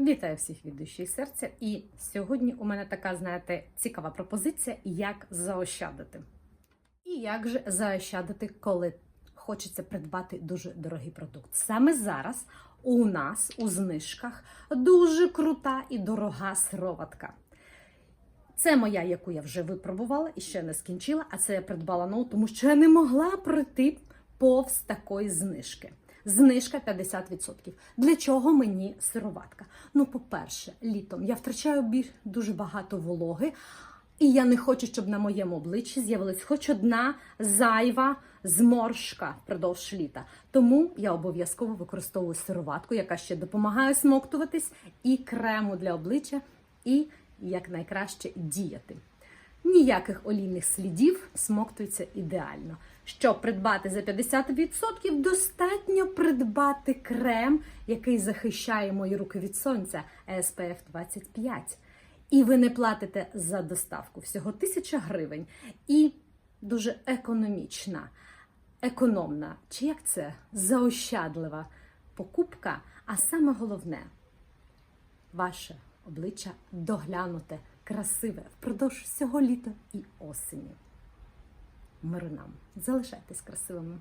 Вітаю всіх від душі і серця. І сьогодні у мене така, знаєте, цікава пропозиція, як заощадити. І як же заощадити, коли хочеться придбати дуже дорогий продукт. Саме зараз у нас у знижках дуже крута і дорога сироватка. Це моя, яку я вже випробувала і ще не скінчила, а це я придбала нову, тому що я не могла пройти повз такої знижки. Знижка 50%. Для чого мені сироватка? Ну, по-перше, літом я втрачаю біль- дуже багато вологи, і я не хочу, щоб на моєму обличчі з'явилась хоч одна зайва зморшка впродовж літа. Тому я обов'язково використовую сироватку, яка ще допомагає смоктуватись, і крему для обличчя, і якнайкраще діяти. Ніяких олійних слідів смоктується ідеально. Щоб придбати за 50%, достатньо придбати крем, який захищає мої руки від сонця SPF 25. І ви не платите за доставку всього 1000 гривень. І дуже економічна, економна, чи як це заощадлива покупка. А саме головне, ваше обличчя доглянуте, красиве впродовж всього літа і осені. Миру нам. Залишайтесь красивими.